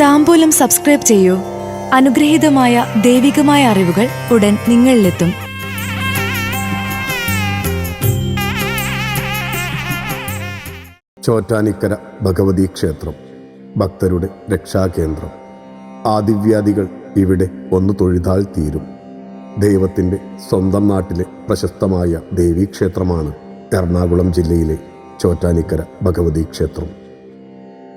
താമ്പൂലം subscribe ചെയ്യൂ. അനുഗ്രഹീതമായ ദൈവികമായ അറിവുകൾ ഉടൻ നിങ്ങളിലെത്തും. ചോറ്റാനിക്കര ഭഗവതി ക്ഷേത്രം ഭക്തരുടെ രക്ഷാകേന്ദ്രം. ആദിവ്യാധികൾ ഇവിടെ ഒന്ന് തൊഴുതാൽ തീരും. ദൈവത്തിന്റെ സ്വന്തം നാട്ടിലെ പ്രശസ്തമായ ദേവീക്ഷേത്രമാണ് എറണാകുളം ജില്ലയിലെ ചോറ്റാനിക്കര ഭഗവതി ക്ഷേത്രം.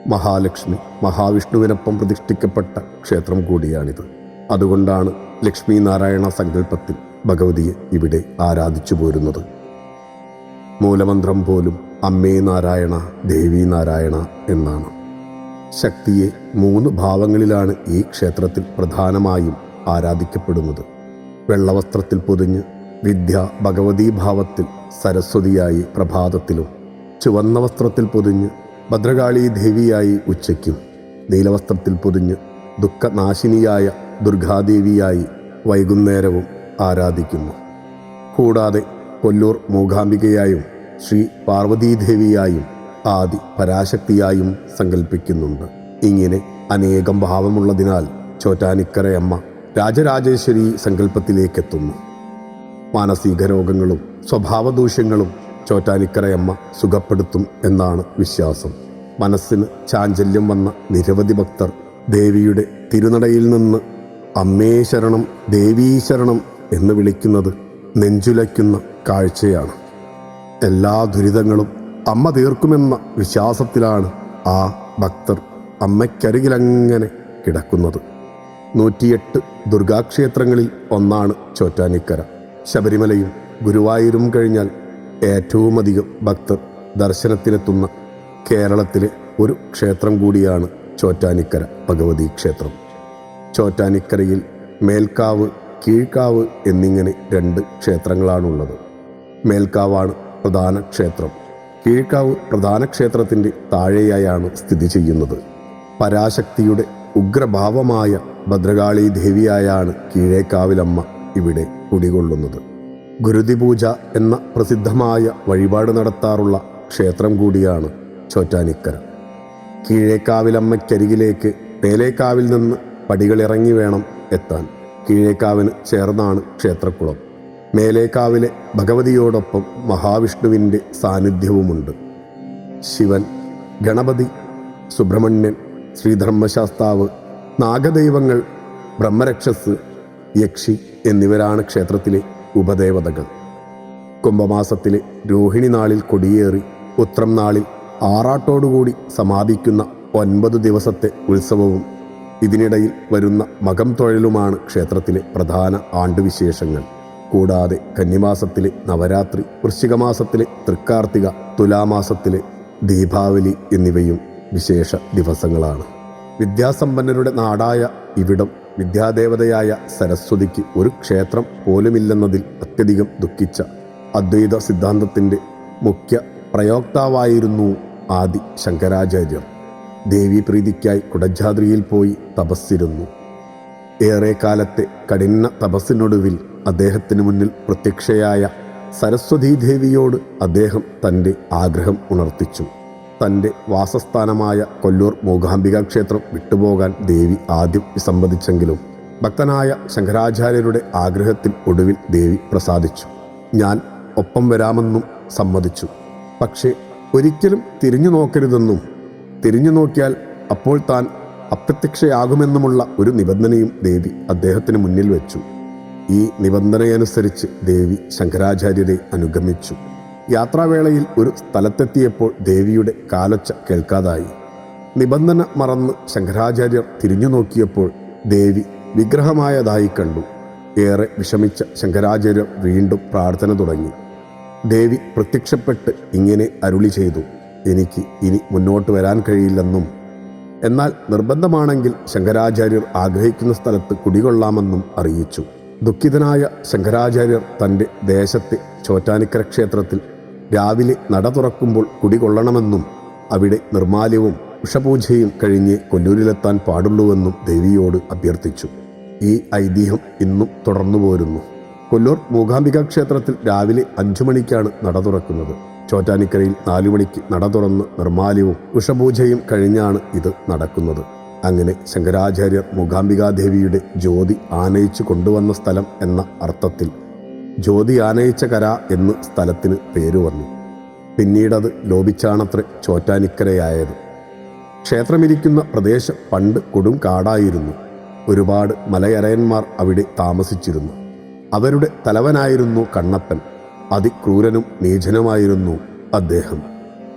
മഹാലക്ഷ്മി മഹാവിഷ്ണുവിനൊപ്പം പ്രതിഷ്ഠിക്കപ്പെട്ട ക്ഷേത്രം കൂടിയാണിത്. അതുകൊണ്ടാണ് ലക്ഷ്മി നാരായണ സങ്കല്പത്തിൽ ഭഗവതിയെ ഇവിടെ ആരാധിച്ചു പോരുന്നത്. മൂലമന്ത്രം പോലും അമ്മേ നാരായണ ദേവി നാരായണ എന്നാണ്. ശക്തിയെ മൂന്ന് ഭാവങ്ങളിലാണ് ഈ ക്ഷേത്രത്തിൽ പ്രധാനമായും ആരാധിക്കപ്പെടുന്നത്. വെള്ളവസ്ത്രത്തിൽ പൊതിഞ്ഞ് വിദ്യ ഭഗവതീ ഭാവത്തിൽ സരസ്വതിയായി പ്രഭാതത്തിലും ചുവന്ന വസ്ത്രത്തിൽ പൊതിഞ്ഞ് ഭദ്രകാളി ദേവിയായി ഉച്ചയ്ക്കും. നീലവസ്ത്രത്തിൽ പൊതിഞ്ഞ് ദുഃഖനാശിനിയായ ദുർഗാദേവിയായി വൈകുന്നേരവും ആരാധിക്കുന്നു. കൂടാതെ കൊല്ലൂർ മൂകാംബികയായും ശ്രീ പാർവതീദേവിയായും ആദി പരാശക്തിയായും സങ്കല്പിക്കുന്നുണ്ട് ഇങ്ങനെ അനേകം ഭാവമുള്ളതിനാൽ ചോറ്റാനിക്കരയമ്മ രാജരാജേശ്വരി സങ്കല്പത്തിലേക്കെത്തുന്നു മാനസിക രോഗങ്ങളും സ്വഭാവദൂഷ്യങ്ങളും ചോറ്റാനിക്കരയമ്മ സുഖപ്പെടുത്തും എന്നാണ് വിശ്വാസം. മനസ്സിന് ചാഞ്ചല്യം വന്ന നിരവധി ഭക്തർ ദേവിയുടെ തിരുനടയിൽ നിന്ന് അമ്മേ ശരണം ദേവീശരണം എന്ന് വിളിക്കുന്നത് നെഞ്ചുലയ്ക്കുന്ന കാഴ്ചയാണ്. എല്ലാ ദുരിതങ്ങളും അമ്മ തീർക്കുമെന്ന വിശ്വാസത്തിലാണ് ആ ഭക്തർ അമ്മയ്ക്കരികിലങ്ങനെ കിടക്കുന്നത്. നൂറ്റിയെട്ട് ദുർഗാക്ഷേത്രങ്ങളിൽ ഒന്നാണ് ചോറ്റാനിക്കര. ശബരിമലയും ഗുരുവായൂരും കഴിഞ്ഞാൽ ഏറ്റവുമധികം ഭക്തർ ദർശനത്തിനെത്തുന്ന കേരളത്തിലെ ഒരു ക്ഷേത്രം കൂടിയാണ് ചോറ്റാനിക്കര ഭഗവതി ക്ഷേത്രം. ചോറ്റാനിക്കരയിൽ മേൽക്കാവ് കീഴ്ക്കാവ് എന്നിങ്ങനെ രണ്ട് ക്ഷേത്രങ്ങളാണുള്ളത്. മേൽക്കാവാണ് പ്രധാന ക്ഷേത്രം. കീഴ്ക്കാവ് പ്രധാന ക്ഷേത്രത്തിന്റെ താഴെയായാണ് സ്ഥിതി ചെയ്യുന്നത്. പരാശക്തിയുടെ ഉഗ്രഭാവമായ ഭദ്രകാളി ദേവിയായാണ് കീഴേക്കാവിലമ്മ ഇവിടെ കുടികൊള്ളുന്നത്. ഗുരുതിപൂജ എന്ന പ്രസിദ്ധമായ വഴിപാട് നടത്താറുള്ള ക്ഷേത്രം കൂടിയാണ് ചോറ്റാനിക്കര. കീഴേക്കാവിലമ്മയ്ക്കരികിലേക്ക് പേലേക്കാവിൽ നിന്ന് പടികളിറങ്ങി വേണം എത്താൻ. കീഴേക്കാവിന് ചേർന്നാണ് ക്ഷേത്രക്കുളം. മേലേക്കാവിലെ ഭഗവതിയോടൊപ്പം മഹാവിഷ്ണുവിന്റെ സാന്നിധ്യവുമുണ്ട്. ശിവൻ ഗണപതി സുബ്രഹ്മണ്യൻ ശ്രീധർമ്മശാസ്താവ് നാഗദൈവങ്ങൾ ബ്രഹ്മരക്ഷസ് യക്ഷി എന്നിവരാണ് ക്ഷേത്രത്തിലെ ഉപദേവതകൾ. കുംഭമാസത്തിലെ രോഹിണി നാളിൽ കൊടിയേറി ഉത്രം നാളിൽ ആറാട്ടോടുകൂടി സമാപിക്കുന്ന ഒൻപത് ദിവസത്തെ ഉത്സവവും ഇതിനിടയിൽ വരുന്ന മകം തൊഴലുമാണ് ക്ഷേത്രത്തിലെ പ്രധാന ആണ്ടുവിശേഷങ്ങൾ. കൂടാതെ കന്നിമാസത്തിലെ നവരാത്രി വൃശ്ചികമാസത്തിലെ തൃക്കാർത്തിക തുലാമാസത്തിലെ ദീപാവലി എന്നിവയും വിശേഷ ദിവസങ്ങളാണ്. വിദ്യാസമ്പന്നരുടെ നാടായ ഇവിടം വിദ്യാദേവതയായ സരസ്വതിക്ക് ഒരു ക്ഷേത്രം പോലുമില്ലെന്നതിൽ അത്യധികം ദുഃഖിച്ച അദ്വൈത സിദ്ധാന്തത്തിന്റെ മുഖ്യ പ്രയോക്താവായിരുന്നു ആദി ശങ്കരാചാര്യർ. ദേവീപ്രീതിക്കായി കുടജാദ്രിയിൽ പോയി തപസ്സിരുന്നു. ഏറെക്കാലത്തെ കഠിന തപസ്സിനൊടുവിൽ അദ്ദേഹത്തിന് മുന്നിൽ പ്രത്യക്ഷയായ സരസ്വതീദേവിയോട് അദ്ദേഹം തന്റെ ആഗ്രഹം ഉണർത്തിച്ചു. തന്റെ വാസസ്ഥാനമായ കൊല്ലൂർ മൂകാംബിക ക്ഷേത്രം വിട്ടുപോകാൻ ദേവി ആദ്യം വിസമ്മതിച്ചെങ്കിലും ഭക്തനായ ശങ്കരാചാര്യരുടെ ആഗ്രഹത്തിൽ ഒടുവിൽ ദേവി പ്രസാദിച്ചു. ഞാൻ ഒപ്പം വരാമെന്നും സമ്മതിച്ചു. പക്ഷേ ഒരിക്കലും തിരിഞ്ഞു നോക്കരുതെന്നും തിരിഞ്ഞു നോക്കിയാൽ അപ്പോൾ താൻ അപ്രത്യക്ഷയാകുമെന്നുമുള്ള ഒരു നിബന്ധനയും ദേവി അദ്ദേഹത്തിന് മുന്നിൽ വെച്ചു. ഈ നിബന്ധനയനുസരിച്ച് ദേവി ശങ്കരാചാര്യരെ അനുഗമിച്ചു. യാത്രാവേളയിൽ ഒരു സ്ഥലത്തെത്തിയപ്പോൾ ദേവിയുടെ കാലൊച്ച കേൾക്കാതായി. നിബന്ധന മറന്ന് ശങ്കരാചാര്യർ തിരിഞ്ഞു നോക്കിയപ്പോൾ ദേവി വിഗ്രഹമായതായി കണ്ടു. ഏറെ വിഷമിച്ച ശങ്കരാചാര്യർ വീണ്ടും പ്രാർത്ഥന തുടങ്ങി. ദേവി പ്രത്യക്ഷപ്പെട്ട് ഇങ്ങനെ അരുളി ചെയ്തു എനിക്ക് ഇനി മുന്നോട്ട് വരാൻ കഴിയില്ലെന്നും എന്നാൽ നിർബന്ധമാണെങ്കിൽ ശങ്കരാചാര്യർ ആഗ്രഹിക്കുന്ന സ്ഥലത്ത് കുടികൊള്ളാമെന്നും അറിയിച്ചു. ദുഃഖിതനായ ശങ്കരാചാര്യർ തന്റെ ദേശത്തെ ചോറ്റാനിക്കര ക്ഷേത്രത്തിൽ രാവിലെ നട തുറക്കുമ്പോൾ കുടികൊള്ളണമെന്നും അവിടെ നിർമാല്യവും ഉഷപൂജയും കഴിഞ്ഞ് കൊല്ലൂരിലെത്താൻ പാടുള്ളൂവെന്നും ദേവിയോട് അഭ്യർത്ഥിച്ചു. ഈ ഐതിഹ്യം ഇന്നും തുടർന്നു പോരുന്നു. കൊല്ലൂർ മൂകാംബിക ക്ഷേത്രത്തിൽ രാവിലെ അഞ്ചു മണിക്കാണ് നട തുറക്കുന്നത്. ചോറ്റാനിക്കരയിൽ നാലു മണിക്ക് നട തുറന്ന് നിർമാല്യവും ഉഷപൂജയും കഴിഞ്ഞാണ് ഇത് നടക്കുന്നത്. അങ്ങനെ ശങ്കരാചാര്യർ മൂകാംബികാദേവിയുടെ ജ്യോതി ആനയിച്ചു കൊണ്ടുവന്ന സ്ഥലം എന്ന അർത്ഥത്തിൽ ജ്യോതി ആനയിച്ച കര എന്ന് സ്ഥലത്തിന് പേര് വന്നു. പിന്നീടത് ലോപിച്ചാണത്രേ ചോറ്റാനിക്കരയായത്. ക്ഷേത്രമിരിക്കുന്ന പ്രദേശം പണ്ട് കൊടും കാടായിരുന്നു. ഒരുപാട് മലയരയന്മാർ അവിടെ താമസിച്ചിരുന്നു. അവരുടെ തലവനായിരുന്നു കണ്ണപ്പൻ. അതിക്രൂരനും നീചനുമായിരുന്നു അദ്ദേഹം.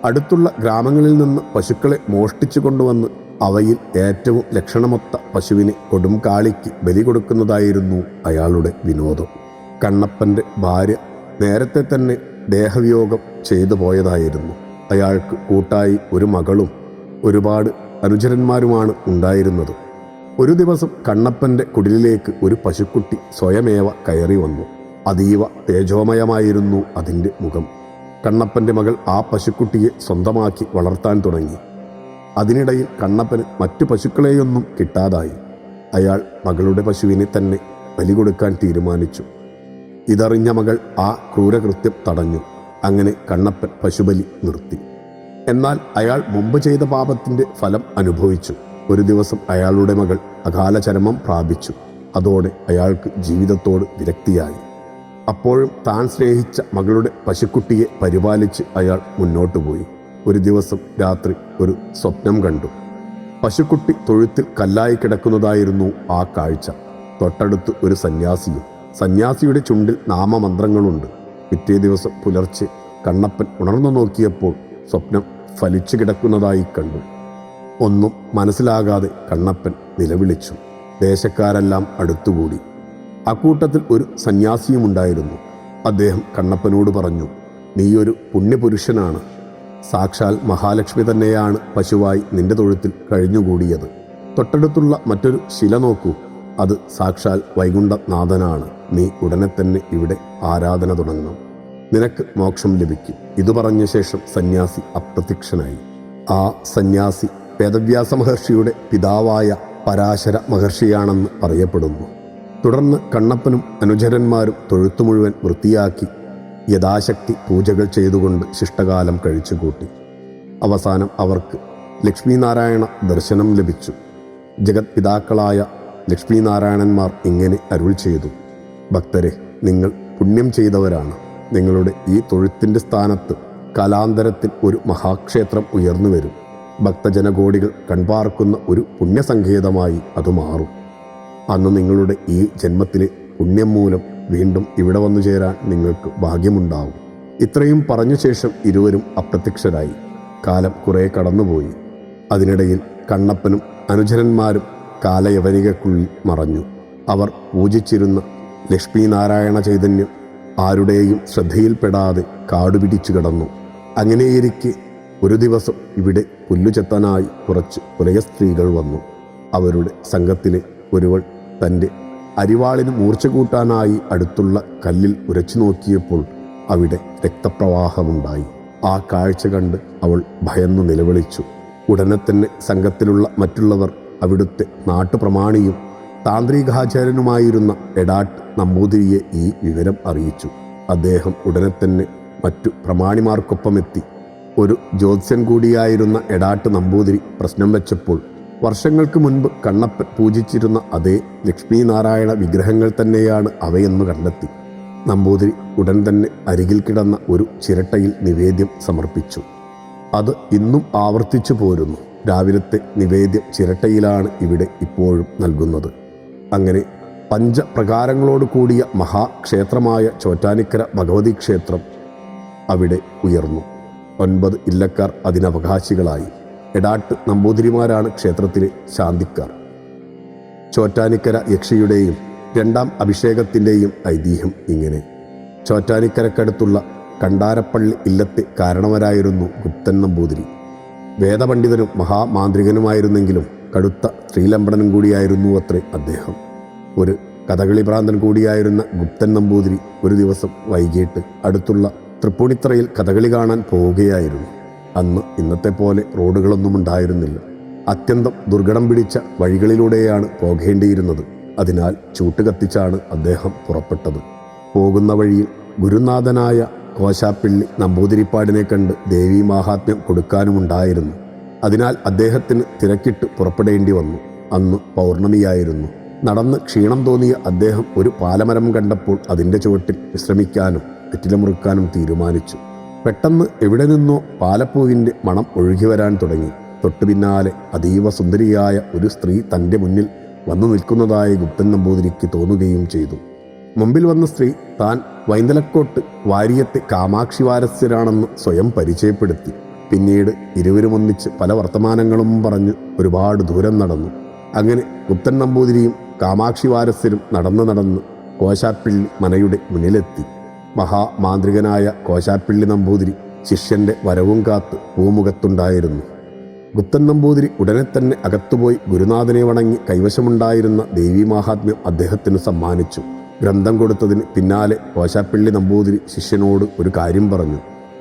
അടുത്തുള്ള ഗ്രാമങ്ങളിൽ നിന്ന് പശുക്കളെ മോഷ്ടിച്ചു കൊണ്ടുവന്ന് അവയിൽ ഏറ്റവും ലക്ഷണമൊത്ത പശുവിനെ കൊടും കാളിക്ക് ബലി കൊടുക്കുന്നതായിരുന്നു അയാളുടെ വിനോദം. കണ്ണപ്പന്റെ ഭാര്യ നേരത്തെ തന്നെ ദേഹവിയോഗം ചെയ്തു പോയതായിരുന്നു. അയാൾക്ക് കൂട്ടായി ഒരു മകളും ഒരുപാട് അനുചരന്മാരുമാണ് ഉണ്ടായിരുന്നത്. ഒരു ദിവസം കണ്ണപ്പന്റെ കുടിലിലേക്ക് ഒരു പശുക്കുട്ടി സ്വയമേവ കയറി വന്നു. അതീവ തേജോമയമായിരുന്നു അതിന്റെ മുഖം. കണ്ണപ്പന്റെ മകൾ ആ പശുക്കുട്ടിയെ സ്വന്തമാക്കി വളർത്താൻ തുടങ്ങി. അതിനിടയിൽ കണ്ണപ്പന് മറ്റു പശുക്കളെയൊന്നും കിട്ടാതായി. അയാൾ മകളുടെ പശുവിനെ തന്നെ ബലി കൊടുക്കാൻ തീരുമാനിച്ചു. ഇതറിഞ്ഞ മകൾ ആ ക്രൂരകൃത്യം തടഞ്ഞു. അങ്ങനെ കണ്ണപ്പൻ പശുബലി നിർത്തി. എന്നാൽ അയാൾ മുമ്പ് ചെയ്ത പാപത്തിന്റെ ഫലം അനുഭവിച്ചു. ഒരു ദിവസം അയാളുടെ മകൾ അകാലചരമം പ്രാപിച്ചു. അതോടെ അയാൾക്ക് ജീവിതത്തോട് വിരക്തിയായി. അപ്പോഴും താൻ സ്നേഹിച്ച മകളുടെ പശുക്കുട്ടിയെ പരിപാലിച്ച് അയാൾ മുന്നോട്ടു പോയി. ഒരു ദിവസം രാത്രി ഒരു സ്വപ്നം കണ്ടു. പശുക്കുട്ടി തൊഴുത്തിൽ കല്ലായി കിടക്കുന്നതായിരുന്നു ആ കാഴ്ച. തൊട്ടടുത്ത് ഒരു സന്യാസിയും സന്യാസിയുടെ ചുണ്ടിൽ നാമമന്ത്രങ്ങളുണ്ട്. പിറ്റേ ദിവസം പുലർച്ചെ കണ്ണപ്പൻ ഉണർന്നു നോക്കിയപ്പോൾ സ്വപ്നം ഫലിച്ചു കിടക്കുന്നതായി കണ്ടു. ഒന്നും മനസ്സിലാകാതെ കണ്ണപ്പൻ നിലവിളിച്ചു. ദേശക്കാരെല്ലാം അടുത്തുകൂടി. അക്കൂട്ടത്തിൽ ഒരു സന്യാസിയുമുണ്ടായിരുന്നു. അദ്ദേഹം കണ്ണപ്പനോട് പറഞ്ഞു നീയൊരു പുണ്യപുരുഷനാണ്. സാക്ഷാൽ മഹാലക്ഷ്മി തന്നെയാണ് പശുവായി നിന്റെ തൊഴുത്തിൽ കഴിഞ്ഞുകൂടിയത്. തൊട്ടടുത്തുള്ള മറ്റൊരു ശില നോക്കൂ. അത് സാക്ഷാൽ വൈകുണ്ഠനാഥനാണ്. നീ ഉടനെ തന്നെ ഇവിടെ ആരാധന തുടങ്ങണം. നിനക്ക് മോക്ഷം ലഭിക്കും. ഇത് പറഞ്ഞ ശേഷം സന്യാസി അപ്രത്യക്ഷനായി. ആ സന്യാസി വേദവ്യാസ മഹർഷിയുടെ പിതാവായ പരാശര മഹർഷിയാണെന്ന് പറയപ്പെടുന്നു. തുടർന്ന് കണ്ണപ്പനും അനുചരന്മാരും തൊഴുത്തു മുഴുവൻ വൃത്തിയാക്കി യഥാശക്തി പൂജകൾ ചെയ്തുകൊണ്ട് ശിഷ്ടകാലം കഴിച്ചുകൂട്ടി. അവസാനം അവർക്ക് ലക്ഷ്മീനാരായണ ദർശനം ലഭിച്ചു. ജഗത് പിതാക്കളായ ലക്ഷ്മീനാരായണന്മാർ ഇങ്ങനെ അരുൾ ചെയ്തു. ഭക്തരെ നിങ്ങൾ പുണ്യം ചെയ്തവരാണ്. നിങ്ങളുടെ ഈ തൊഴുത്തിന്റെ സ്ഥാനത്ത് കലാന്തരത്തിൽ ഒരു മഹാക്ഷേത്രം ഉയർന്നു വരും. ഭക്തജനകോടികൾ കൺപാർക്കുന്ന ഒരു പുണ്യസങ്കേതമായി അത് മാറും. അന്ന് നിങ്ങളുടെ ഈ ജന്മത്തിലെ പുണ്യം മൂലം വീണ്ടും ഇവിടെ വന്നു ചേരാൻ നിങ്ങൾക്ക് ഭാഗ്യമുണ്ടാവും. ഇത്രയും പറഞ്ഞ ശേഷം ഇരുവരും അപ്രത്യക്ഷരായി. കാലം കുറെ കടന്നുപോയി. അതിനിടയിൽ കണ്ണപ്പനും അനുജനന്മാരും കാലയവനികക്കുള്ളിൽ മറഞ്ഞു. അവർ പൂജിച്ചിരുന്ന ലക്ഷ്മീനാരായണ ചൈതന്യം ആരുടെയും ശ്രദ്ധയിൽപ്പെടാതെ കാടുപിടിച്ചു കിടന്നു. അങ്ങനെയിരിക്കെ ഒരു ദിവസം ഇവിടെ പുല്ലുചെത്തനായി കുറച്ച് പുലയ സ്ത്രീകൾ വന്നു. അവരുടെ സംഘത്തിലെ ഒരുവൾ തന്റെ അരിവാളിന് മൂർച്ച കൂട്ടാനായി അടുത്തുള്ള കല്ലിൽ ഉരച്ചു നോക്കിയപ്പോൾ അവിടെ രക്തപ്രവാഹമുണ്ടായി. ആ കാഴ്ച കണ്ട് അവൾ ഭയന്നു നിലവിളിച്ചു. ഉടനെ തന്നെ സംഘത്തിലുള്ള മറ്റുള്ളവർ അവിടുത്തെ നാട്ടുപ്രമാണിയും താന്ത്രികാചാര്യനുമായിരുന്ന എടാട്ട് നമ്പൂതിരിയെ ഈ വിവരം അറിയിച്ചു. അദ്ദേഹം ഉടനെ തന്നെ മറ്റു പ്രമാണിമാർക്കൊപ്പം എത്തി ഒരു ജ്യോത്സ്യൻ കൂടിയായിരുന്ന എടാട്ട് നമ്പൂതിരി പ്രശ്നം വെച്ചപ്പോൾ വർഷങ്ങൾക്ക് മുൻപ് കണ്ണപ്പൻ പൂജിച്ചിരുന്ന അതേ ലക്ഷ്മീനാരായണ വിഗ്രഹങ്ങൾ തന്നെയാണ് അവയെന്ന് കണ്ടെത്തി. നമ്പൂതിരി ഉടൻ തന്നെ അരികിൽ കിടന്ന ഒരു ചിരട്ടയിൽ നിവേദ്യം സമർപ്പിച്ചു. അത് ഇന്നും ആവർത്തിച്ചു പോരുന്നു. രാവിലത്തെ നിവേദ്യം ചിരട്ടയിലാണ് ഇവിടെ ഇപ്പോഴും നൽകുന്നത്. അങ്ങനെ പഞ്ചപ്രകാരങ്ങളോട് കൂടിയ മഹാക്ഷേത്രമായ ചോറ്റാനിക്കര ഭഗവതി ക്ഷേത്രം അവിടെ ഉയർന്നു. ഒൻപത് ഇല്ലക്കാർ അതിനവകാശികളായി. എടാട്ട് നമ്പൂതിരിമാരാണ് ക്ഷേത്രത്തിലെ ശാന്തിക്കാർ. ചോറ്റാനിക്കര യക്ഷിയുടെയും രണ്ടാം അഭിഷേകത്തിന്റെയും ഐതിഹ്യം ഇങ്ങനെ. ചോറ്റാനിക്കരക്കടുത്തുള്ള കണ്ടാരപ്പള്ളി ഇല്ലത്തെ കാരണവരായിരുന്നു ഗുപ്തൻ നമ്പൂതിരി. വേദപണ്ഡിതനും മഹാമാന്ത്രികനുമായിരുന്നെങ്കിലും കടുത്ത സ്ത്രീലംബടനും കൂടിയായിരുന്നു അത്രേ അദ്ദേഹം. ഒരു കഥകളി ഭ്രാന്തൻ കൂടിയായിരുന്ന ഗുപ്തൻ നമ്പൂതിരി ഒരു ദിവസം വൈകിട്ട് അടുത്തുള്ള തൃപ്പൂണിത്തറയിൽ കഥകളി കാണാൻ പോവുകയായിരുന്നു. അന്ന് ഇന്നത്തെ പോലെ റോഡുകളൊന്നും ഉണ്ടായിരുന്നില്ല. അത്യന്തം ദുർഘടം പിടിച്ച വഴികളിലൂടെയാണ് പോകേണ്ടിയിരുന്നത്. അതിനാൽ ചൂട്ട് കത്തിച്ചാണ് അദ്ദേഹം പുറപ്പെട്ടത്. പോകുന്ന വഴിയിൽ ഗുരുനാഥനായ കോശാപ്പിള്ളി നമ്പൂതിരിപ്പാടിനെ കണ്ട് ദേവി മാഹാത്മ്യം കൊടുക്കാനുമുണ്ടായിരുന്നു. അതിനാൽ അദ്ദേഹത്തിന് തിരക്കിട്ട് പുറപ്പെടേണ്ടി വന്നു. അന്ന് പൗർണമിയായിരുന്നു. നടന്ന് ക്ഷീണം തോന്നിയ അദ്ദേഹം ഒരു പാലമരം കണ്ടപ്പോൾ അതിന്റെ ചുവട്ടിൽ വിശ്രമിക്കാനും വെറ്റിലമുറുക്കാനും തീരുമാനിച്ചു. പെട്ടെന്ന് എവിടെ നിന്നോ പാലപ്പൂവിന്റെ മണം ഒഴുകി വരാൻ തുടങ്ങി. തൊട്ടു പിന്നാലെ അതീവ സുന്ദരിയായ ഒരു സ്ത്രീ തന്റെ മുന്നിൽ വന്നു നിൽക്കുന്നതായി ഗുപ്തൻ നമ്പൂതിരിക്ക് തോന്നുകയും ചെയ്തു. മുമ്പിൽ വന്ന സ്ത്രീ താൻ വൈന്തലക്കോട്ട് വാര്യത്തെ കാമാക്ഷി വാരസ്യരാണെന്ന് സ്വയം പരിചയപ്പെടുത്തി. പിന്നീട് ഇരുവരും ഒന്നിച്ച് പല വർത്തമാനങ്ങളും പറഞ്ഞ് ഒരുപാട് ദൂരം നടന്നു. അങ്ങനെ ഗുപ്തൻ നമ്പൂതിരിയും കാമാക്ഷി വാരസ്യരും നടന്ന് നടന്ന് കോശാപ്പിള്ളി മനയുടെ മുന്നിലെത്തി. മഹാമാന്ത്രികനായ കോശാപ്പിള്ളി നമ്പൂതിരി ശിഷ്യന്റെ വരവും കാത്ത് പൂമുഖത്തുണ്ടായിരുന്നു. ഗുപ്തൻ നമ്പൂതിരി ഉടനെ തന്നെ അകത്തുപോയി ഗുരുനാഥനെ വണങ്ങി കൈവശമുണ്ടായിരുന്ന ദേവീ മാഹാത്മ്യം അദ്ദേഹത്തിന് സമ്മാനിച്ചു. ഗ്രന്ഥം കൊടുത്തതിന് പിന്നാലെ കോശാപ്പിള്ളി നമ്പൂതിരി ശിഷ്യനോട് ഒരു കാര്യം പറഞ്ഞു.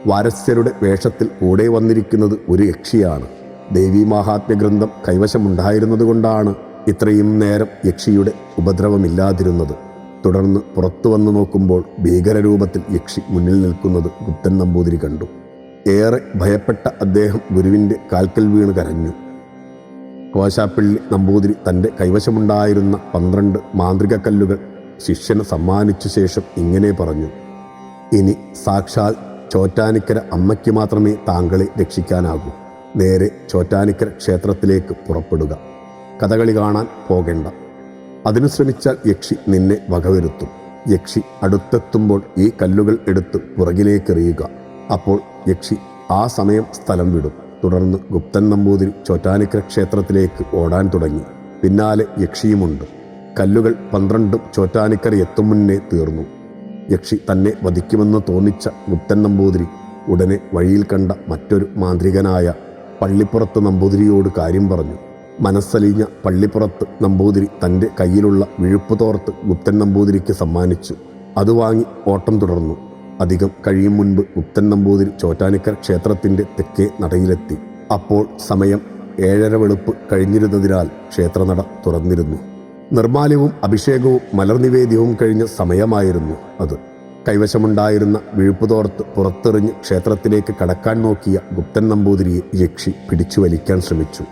വാരസ്യരുടെ വേഷത്തിൽ കൂടെ വന്നിരിക്കുന്നത് ഒരു യക്ഷിയാണ്. ദേവി മഹാത്മ്യ ഗ്രന്ഥം കൈവശമുണ്ടായിരുന്നതുകൊണ്ടാണ് ഇത്രയും നേരം യക്ഷിയുടെ ഉപദ്രവമില്ലാതിരുന്നത്. തുടർന്ന് പുറത്തു വന്നു നോക്കുമ്പോൾ ഭീകരരൂപത്തിൽ യക്ഷി മുന്നിൽ നിൽക്കുന്നത് ഗുപ്തൻ നമ്പൂതിരി കണ്ടു. ഏറെ ഭയപ്പെട്ട അദ്ദേഹം ഗുരുവിന്റെ കാൽക്കൽ വീണ് കരഞ്ഞു. കോശാപ്പിള്ളി നമ്പൂതിരി തന്റെ കൈവശമുണ്ടായിരുന്ന പന്ത്രണ്ട് മാന്ത്രിക കല്ലുകൾ ശിഷ്യന് സമ്മാനിച്ച ശേഷം ഇങ്ങനെ പറഞ്ഞു. ഇനി സാക്ഷാൽ ചോറ്റാനിക്കര അമ്മയ്ക്ക് മാത്രമേ താങ്കളെ രക്ഷിക്കാനാകൂ. നേരെ ചോറ്റാനിക്കര ക്ഷേത്രത്തിലേക്ക് പുറപ്പെടുക. കഥകളി കാണാൻ പോകേണ്ട. അതിനു ശ്രമിച്ചാൽ യക്ഷി നിന്നെ വകവരുത്തും. യക്ഷി അടുത്തെത്തുമ്പോൾ ഈ കല്ലുകൾ എടുത്ത് പുറകിലേക്കെറിയുക. അപ്പോൾ യക്ഷി ആ സമയം സ്ഥലം വിടും. തുടർന്ന് ഗുപ്തൻ നമ്പൂതിരി ചോറ്റാനിക്കര ക്ഷേത്രത്തിലേക്ക് ഓടാൻ തുടങ്ങി. പിന്നാലെ യക്ഷിയുമുണ്ട്. കല്ലുകൾ പന്ത്രണ്ടും ചോറ്റാനിക്കര എത്തും മുന്നേ തീർന്നു. യക്ഷി തന്നെ വധിക്കുമെന്ന് തോന്നിച്ച മുത്തൻ നമ്പൂതിരി ഉടനെ വഴിയിൽ കണ്ട മറ്റൊരു മാന്ത്രികനായ പള്ളിപ്പുറത്ത് നമ്പൂതിരിയോട് കാര്യം പറഞ്ഞു. മനസ്സലിഞ്ഞ പള്ളിപ്പുറത്ത് നമ്പൂതിരി തന്റെ കയ്യിലുള്ള വിഴുപ്പ് തോർത്ത് ഗുപ്തൻ നമ്പൂതിരിക്ക് സമ്മാനിച്ചു. അത് വാങ്ങി ഓട്ടം തുടർന്നു. അധികം കഴിയും മുൻപ് ഗുപ്തൻ നമ്പൂതിരി ചോറ്റാനിക്കർ ക്ഷേത്രത്തിന്റെ തെക്കേ നടയിലെത്തി. അപ്പോൾ സമയം ഏഴര വെളുപ്പ് കഴിഞ്ഞിരുന്നതിനാൽ ക്ഷേത്രനട തുറന്നിരുന്നു. നിർമ്മാല്യവും അഭിഷേകവും മലർനിവേദ്യവും കഴിഞ്ഞ സമയമായിരുന്നു അത്. കൈവശമുണ്ടായിരുന്ന വിഴുപ്പുതോർത്ത് പുറത്തെറിഞ്ഞ് ക്ഷേത്രത്തിലേക്ക് കടക്കാൻ നോക്കിയ ഗുപ്തൻ നമ്പൂതിരിയെ യക്ഷി പിടിച്ചു വലിക്കാൻ ശ്രമിച്ചു.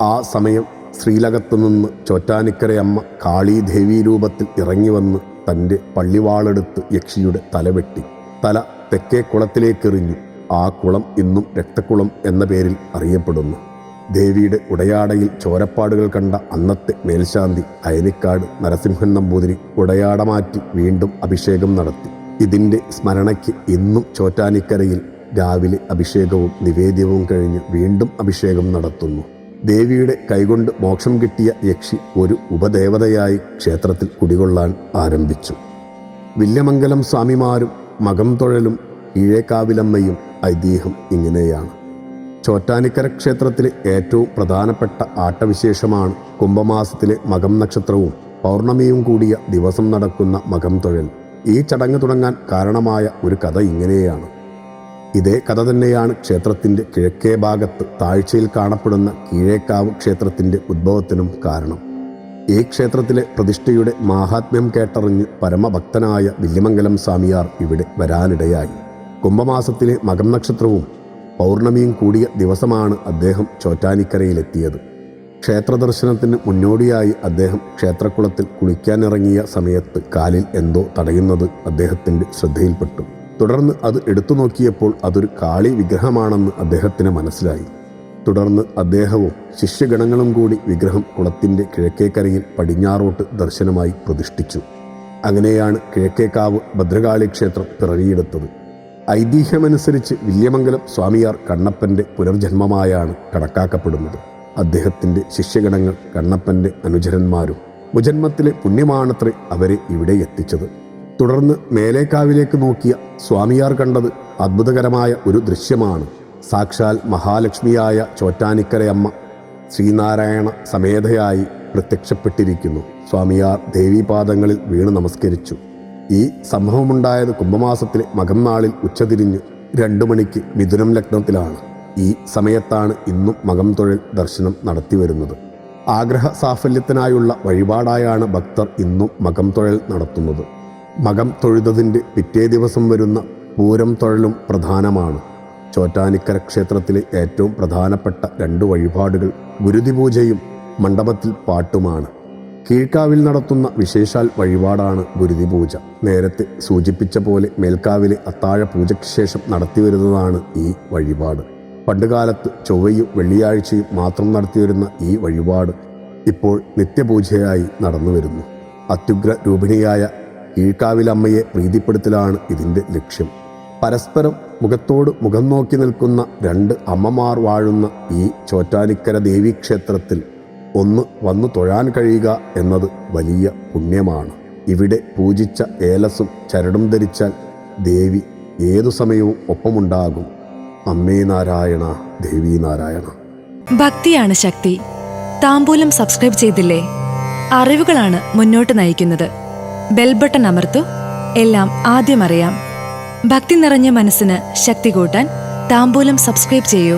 ആ സമയം ശ്രീലകത്തു നിന്ന് ചോറ്റാനിക്കരയമ്മ കാളീദേവി രൂപത്തിൽ ഇറങ്ങി വന്ന് തന്റെ പള്ളിവാളെടുത്ത് യക്ഷിയുടെ തലവെട്ടി തല തെക്കേ കുളത്തിലേക്കെറിഞ്ഞു ആ കുളം ഇന്നും രക്തക്കുളം എന്ന പേരിൽ അറിയപ്പെടുന്നു. ദേവിയുടെ ഉടയാടയിൽ ചോരപ്പാടുകൾ കണ്ട അന്നത്തെ മേൽശാന്തി അയനിക്കാട് നരസിംഹൻ നമ്പൂതിരി ഉടയാട മാറ്റി വീണ്ടും അഭിഷേകം നടത്തി. ഇതിന്റെ സ്മരണയ്ക്ക് ഇന്നും ചോറ്റാനിക്കരയിൽ രാവിലെ അഭിഷേകവും നിവേദ്യവും കഴിഞ്ഞ് വീണ്ടും അഭിഷേകം നടത്തുന്നു. ദേവിയുടെ കൈകൊണ്ട് മോക്ഷം കിട്ടിയ യക്ഷി ഒരു ഉപദേവതയായി ക്ഷേത്രത്തിൽ കുടികൊള്ളാൻ ആരംഭിച്ചു. വില്യമംഗലം സ്വാമിമാരും മകം തൊഴലും ഈഴേക്കാവിലമ്മയും ഐതിഹ്യം ഇങ്ങനെയാണ്. ചോറ്റാനിക്കര ക്ഷേത്രത്തിലെ ഏറ്റവും പ്രധാനപ്പെട്ട ആട്ടവിശേഷമാണ് കുംഭമാസത്തിലെ മകം നക്ഷത്രവും പൗർണമിയും കൂടിയ ദിവസം നടക്കുന്ന മകം തൊഴൽ. ഈ ചടങ്ങ് തുടങ്ങാൻ കാരണമായ ഒരു കഥ ഇങ്ങനെയാണ്. ഇതേ കഥ തന്നെയാണ് ക്ഷേത്രത്തിന്റെ കിഴക്കേ ഭാഗത്ത് താഴ്ചയിൽ കാണപ്പെടുന്ന കീഴേക്കാവ് ക്ഷേത്രത്തിന്റെ ഉദ്ഭവത്തിനും കാരണം. ഈ ക്ഷേത്രത്തിലെ പ്രതിഷ്ഠയുടെ മാഹാത്മ്യം കേട്ടറിഞ്ഞ് പരമഭക്തനായ വില്യമംഗലം സ്വാമിയാർ ഇവിടെ വരാനിടയായി. കുംഭമാസത്തിലെ മകം നക്ഷത്രവും പൗർണമിയും കൂടിയ ദിവസമാണ് അദ്ദേഹം ചോറ്റാനിക്കരയിലെത്തിയത്. ക്ഷേത്ര ദർശനത്തിന് മുന്നോടിയായി അദ്ദേഹം ക്ഷേത്രക്കുളത്തിൽ കുളിക്കാനിറങ്ങിയ സമയത്ത് കാലിൽ എന്തോ തടയുന്നത് അദ്ദേഹത്തിന്റെ ശ്രദ്ധയിൽപ്പെട്ടു. തുടർന്ന് അത് എടുത്തു നോക്കിയപ്പോൾ അതൊരു കാളി വിഗ്രഹമാണെന്ന് അദ്ദേഹത്തിന് മനസ്സിലായി. തുടർന്ന് അദ്ദേഹവും ശിഷ്യഗണങ്ങളും കൂടി വിഗ്രഹം കുളത്തിന്റെ കിഴക്കേക്കരയിൽ പടിഞ്ഞാറോട്ട് ദർശനമായി പ്രതിഷ്ഠിച്ചു. അങ്ങനെയാണ് കിഴക്കേക്കാവ് ഭദ്രകാളി ക്ഷേത്രം പിറവിയെടുത്തത്. ഐതിഹ്യമനുസരിച്ച് വില്യമംഗലം സ്വാമിയാർ കണ്ണപ്പന്റെ പുനർജന്മമായാണ് കണക്കാക്കപ്പെടുന്നത്. അദ്ദേഹത്തിന്റെ ശിഷ്യഗണങ്ങൾ കണ്ണപ്പന്റെ അനുചരന്മാരും മുജന്മത്തിലെ പുണ്യമാണത്രേ അവരെ ഇവിടെ എത്തിച്ചത്. തുടർന്ന് മേലേക്കാവിലേക്ക് നോക്കിയ സ്വാമിയാർ കണ്ടത് അത്ഭുതകരമായ ഒരു ദൃശ്യമാണ്. സാക്ഷാൽ മഹാലക്ഷ്മിയായ ചോറ്റാനിക്കരയമ്മ ശ്രീനാരായണ സമേതയായി പ്രത്യക്ഷപ്പെട്ടിരിക്കുന്നു. സ്വാമിയാർ ദേവീപാദങ്ങളിൽ വീണ് നമസ്കരിച്ചു. ഈ സംഭവമുണ്ടായത് കുംഭമാസത്തിലെ മകം നാളിൽ ഉച്ചതിരിഞ്ഞ് രണ്ടു മണിക്ക് മിഥുനം ലഗ്നത്തിലാണ്. ഈ സമയത്താണ് ഇന്നും മകം തൊഴിൽ ദർശനം നടത്തിവരുന്നത് ആഗ്രഹ സാഫല്യത്തിനായുള്ള വഴിപാടായാണ് ഭക്തർ ഇന്നും മകം തൊഴിൽ നടത്തുന്നത്. മകം തൊഴുതതിന്റെ പിറ്റേ ദിവസം വരുന്ന പൂരം തൊഴലും പ്രധാനമാണ്. ചോറ്റാനിക്കര ക്ഷേത്രത്തിലെ ഏറ്റവും പ്രധാനപ്പെട്ട രണ്ട് വഴിപാടുകൾ ഗുരുതി പൂജയും മണ്ഡപത്തിൽ പാട്ടുമാണ്. കീഴ്ക്കാവിൽ നടത്തുന്ന വിശേഷാൽ വഴിപാടാണ് ഗുരുതി പൂജ നേരത്തെ സൂചിപ്പിച്ച പോലെ മേൽക്കാവിലെ അത്താഴ പൂജയ്ക്ക് ശേഷം നടത്തിവരുന്നതാണ് ഈ വഴിപാട്. പണ്ടുകാലത്ത് ചൊവ്വയും വെള്ളിയാഴ്ചയും മാത്രം നടത്തിവരുന്ന ഈ വഴിപാട് ഇപ്പോൾ നിത്യപൂജയായി നടന്നു വരുന്നു. അത്യുഗ്ര രൂപിണിയായ കീഴ്ക്കാവിലമ്മയെ പ്രീതിപ്പെടുത്തലാണ് ഇതിന്റെ ലക്ഷ്യം. പരസ്പരം മുഖത്തോട് മുഖം നോക്കി നിൽക്കുന്ന രണ്ട് അമ്മമാർ വാഴുന്ന ഈ ചോറ്റാനിക്കര ദേവീക്ഷേത്രത്തിൽ ഒന്ന് വന്നു തൊഴാൻ കഴിയുക എന്നത് വലിയ പുണ്യമാണ്. ഇവിടെ പൂജിച്ച ഏലസും ചരടും ധരിച്ചാൽ ദേവി ഏതു സമയവും ഒപ്പമുണ്ടാകും. അമ്മേ നാരായണ ദേവി നാരായണ. ഭക്തിയാണ് ശക്തി. താമ്പൂലം സബ്സ്ക്രൈബ് ചെയ്തില്ലേ? അറിവുകളാണ് മുന്നോട്ട് നയിക്കുന്നത്. ബെൽബട്ടൺ അമർത്തു. എല്ലാം ആദ്യം അറിയാം. ഭക്തി നിറഞ്ഞ മനസ്സിന് ശക്തി കൂട്ടാൻ താമ്പൂലം സബ്സ്ക്രൈബ് ചെയ്യൂ.